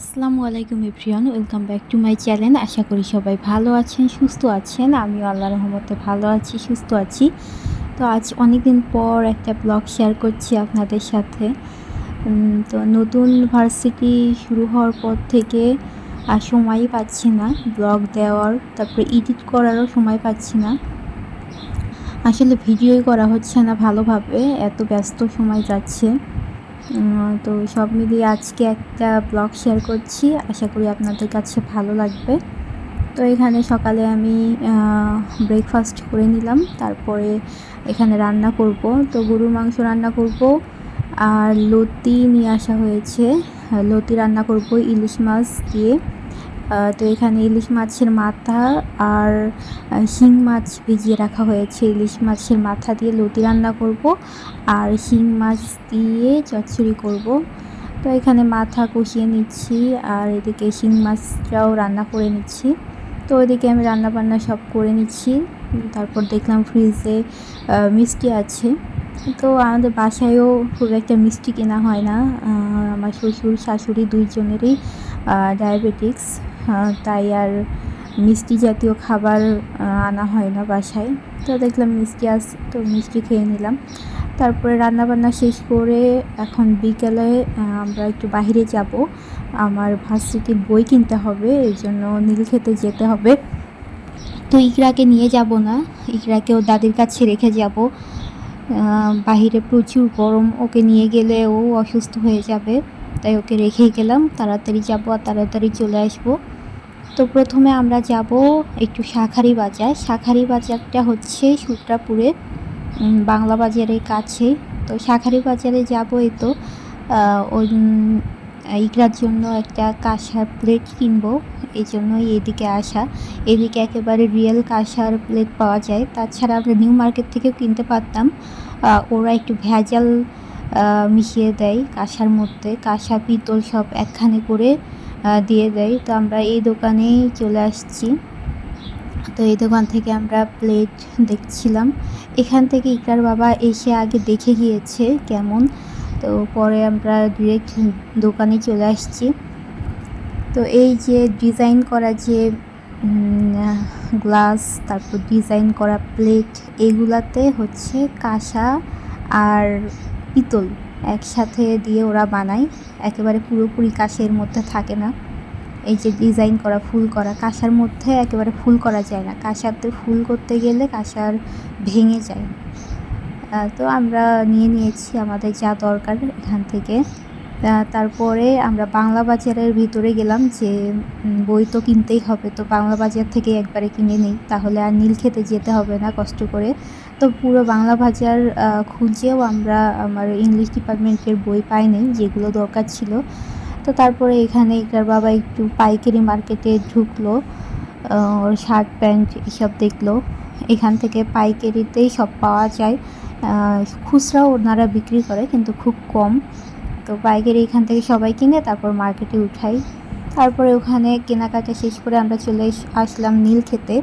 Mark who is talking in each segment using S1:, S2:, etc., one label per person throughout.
S1: আসসালামু আলাইকুম everyone, welcome back to my channel. আশা করি সবাই ভালো আছেন, সুস্থ আছেন। আমিও আল্লাহ রহমতে ভালো আছি, সুস্থ আছি। তো আজ অনেক দিন পর একটা ব্লগ শেয়ার করছি আপনাদের সাথে। তো নতুন ভার্সিটি শুরু হওয়ার পর থেকে আর সময়ই পাচ্ছি না ব্লগ দেওয়ার, তারপরে এডিট করারও সময় পাচ্ছি না। আসলে ভিডিওই করা হচ্ছে না ভালোভাবে, এত ব্যস্ত সময় যাচ্ছে। তো সব মিলিয়ে আজকে একটা ব্লগ শেয়ার করছি। আশা করি আপনাদের কাছে ভালো লাগবে। তো এখানে সকালে আমি ব্রেকফাস্ট করে নিলাম। তারপরে এখানে রান্না করব। তো গরুর মাংস রান্না করব। আর লতি নিয়ে আসা হয়েছে। লতি রান্না করব ইলিশ মাছ দিয়ে। তো এখানে ইলিশ মাছের মাথা আর শিং মাছ ভিজিয়ে রাখা হয়েছে। ইলিশ মাছের মাথা দিয়ে লতি রান্না করব আর শিং মাছ দিয়ে চচ্চড়ি করব। তো এখানে মাথা কষিয়ে নিচ্ছি আর এদিকে শিং মাছটাও রান্না করে নিচ্ছি। তো ওইদিকে আমি রান্না বান্না সব করে নিচ্ছি। তারপর দেখলাম ফ্রিজে মিষ্টি আছে। তো আমাদের বাসায়ও খুব একটা মিষ্টি কেনা হয় না। আমার শ্বশুর, শাশুড়ি দুইজনেরই ডায়াবেটিক্স তাই আর মিষ্টি জাতীয় খাবার আনা হয় না বাসায়। তো দেখলাম মিষ্টি আস, তো মিষ্টি খেয়ে নিলাম। তারপরে রান্নাবান্না শেষ করে এখন বিকেলে আমরা একটু বাইরে যাব। আমার ভার্সিটির বই কিনতে হবে, এই জন্য নীল খেতে যেতে হবে। তো ইকরাকে নিয়ে যাব না ইকরাকেও দাদির কাছে রেখে যাব। বাহিরে প্রচুর গরম, ওকে নিয়ে গেলে ও অসুস্থ হয়ে যাবে। তাই ওকে রেখেই গেলাম, তাড়াতাড়ি যাব আর তাড়াতাড়ি চলে আসব। তো প্রথমে আমরা যাব একটু শাখারি বাজার। শাখারি বাজারটা হচ্ছে সুত্রাপুরে বাংলা বাজারের কাছে। তো শাখারি বাজারে যাব এই তো ওই জন্য একটা কাঁসার প্লেট কিনবো। এই জন্যই এদিকে আসা। এদিকে একেবারে রিয়েল কাঁসার প্লেট পাওয়া যায়। তাছাড়া আমরা নিউ মার্কেট থেকেও কিনতে পারতাম। ওরা একটু ভেজাল মিশিয়ে দেয় কাঁসার মধ্যে। কাঁসা, পিতল সব একখানে করে দিয়ে দেয়। তো আমরা এই দোকানেই চলে আসছি। তো এই দোকান থেকে আমরা প্লেট দেখছিলাম। এখান থেকে ইকরার বাবা এসে আগে দেখে গিয়েছে কেমন। তো পরে আমরা ডিরেক্ট দোকানে চলে আসছি। তো এই যে ডিজাইন করা যে গ্লাস তারপর ডিজাইন করা প্লেট এগুলাতে হচ্ছে কাঁসা আর পিতল। একসাথে দিয়ে ওরা বানায়। একেবারে পুরোপুরি কাশের মধ্যে থাকে না। এই যে ডিজাইন করা, ফুল করা, কাঁসার মধ্যে একেবারে ফুল করা যায় না। কাঁসাতে ফুল করতে গেলে কাঁসার ভেঙে যায়। তো আমরা নিয়ে নিয়েছি আমাদের যা দরকার এখান থেকে। তারপরে আমরা বাংলা বাজারের ভিতরে গেলাম যে বই তো কিনতেই হবে, তো বাংলা বাজার থেকে একবারে কিনে নিই, তাহলে আর নীল খেতে যেতে হবে না কষ্ট করে। তো পুরো বাংলা বাজার খুঁজেও আমরা আমার ইংলিশ ডিপার্টমেন্টের বই পাইনি যেগুলো দরকার ছিল। তো তারপরে এখানে ইকরার বাবা একটু পাইকারি মার্কেটে ঢুকলো ওর শার্ট, প্যান্ট এসব দেখল। এখান থেকে পাইকারিতেই সব পাওয়া যায়। খুচরাও ওনারা বিক্রি করে, কিন্তু খুব কম। তো বাইকের এইখান থেকে সবাই কিনে তারপর মার্কেটে উঠাই। তারপরে ওখানে কেনাকাটা শেষ করে আমরা চলে আসলাম নীল খেতে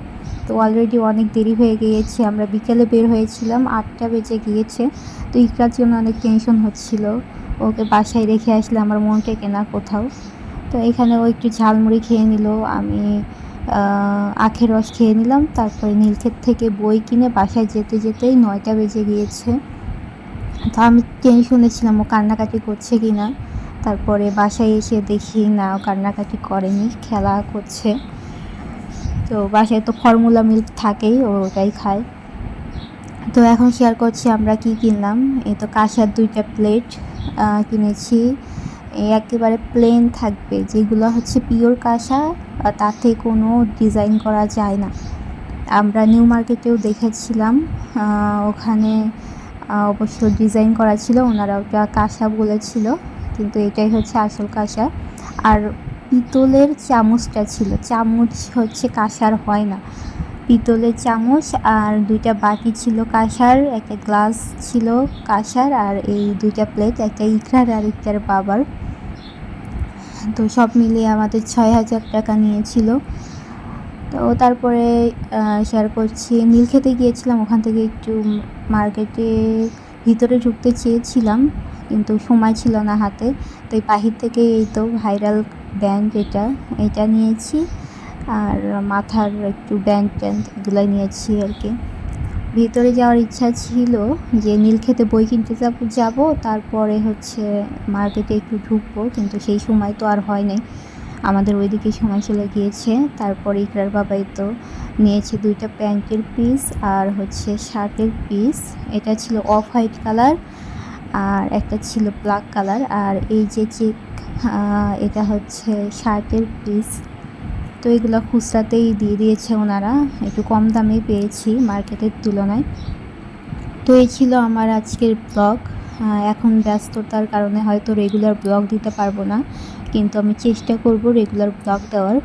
S1: তো অলরেডি অনেক দেরি হয়ে গিয়েছে, আমরা বিকেলে বের হয়েছিলাম, আটটা বেজে গিয়েছে। তো ইকরার জন্য অনেক টেনশন হচ্ছিল। ওকে বাসায় রেখে আসলে আমার মনটা কেনা কোথাও। তো এখানে ও একটু ঝালমুড়ি খেয়ে নিল, আমি আখের রস খেয়ে নিলাম। তারপরে নীলক্ষেত থেকে বই কিনে বাসায় যেতে যেতেই নয়টা বেজে গিয়েছে। তো আমি টেনশনে ছিলাম ও কান্নাকাটি করছে কি না তারপরে বাসায় এসে দেখি, না, ও কান্নাকাটি করেনি, খেলা করছে। তো বাসায় তো ফর্মুলা মিল্ক থাকেই, ও ওটাই খায়। তো এখন শেয়ার করছি আমরা কি কিনলাম। এই তো কাঁসার দুইটা প্লেট কিনেছি। একেবারে প্লেন থাকবে, যেগুলো হচ্ছে পিওর কাঁসা তাতে কোনো ডিজাইন করা যায় না। আমরা নিউ মার্কেটেও দেখেছিলাম ওখানে অবশ্য ডিজাইন করা ছিল ওনারা ওটা কাঁসা বলেছিল, কিন্তু এটাই হচ্ছে আসল কাঁসা। আর পিতলের চামচটা ছিল, চামচ হচ্ছে কাঁসার হয় না। পিতলের চামচ আর দুইটা বাটি ছিল কাঁসার, একটা গ্লাস ছিল কাঁসার, আর এই দুইটা প্লেট একটা ইকরার আর একটার বাবার। তো সব মিলিয়ে আমাদের ছয় হাজার টাকা নিয়েছিল। তো তারপরে শেয়ার করছি। নীল খেতে গিয়েছিলাম, ওখান থেকে একটু মার্কেটে ভিতরে ঢুকতে চেয়েছিলাম, কিন্তু সময় ছিল না হাতে। তাই বাহির থেকে এই তো ভাইরাল ব্যান্ড এটা এটা নিয়েছি। আর মাথার একটু ব্যান্ড ট্যান্ড এগুলো নিয়েছি আর কি। ভিতরে যাওয়ার ইচ্ছা ছিল যে নীলক্ষেতে বই কিনতে যাব যাব, তারপরে হচ্ছে মার্কেটে একটু ঢুকবো, কিন্তু সেই সময় তো আর হয় নাই। আমাদের ওইদিকে সময় চলে গিয়েছে। তারপরে ইকরার বাবাই তো নিয়েছে দুইটা প্যান্টের পিস আর হচ্ছে শার্টের পিস এটা ছিল অফ হোয়াইট কালার আর একটা ছিল ব্ল্যাক কালার আর এই যে চেক এটা হচ্ছে শার্টের পিস তো এগুলো খুচরাতেই দিয়ে দিয়েছে ওনারা। একটু কম দামেই পেয়েছি মার্কেটের তুলনায়। তো এই ছিল আমার আজকের ব্লগ এখন ব্যস্ততার কারণে হয়তো রেগুলার ব্লগ দিতে পারব না, কিন্তু আমি চেষ্টা করব রেগুলার ব্লগ দেওয়ার।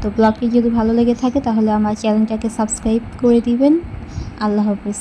S1: তো ব্লগটি যদি ভালো লেগে থাকে তাহলে আমার চ্যানেলটাকে সাবস্ক্রাইব করে দিবেন। আল্লাহ হাফিজ।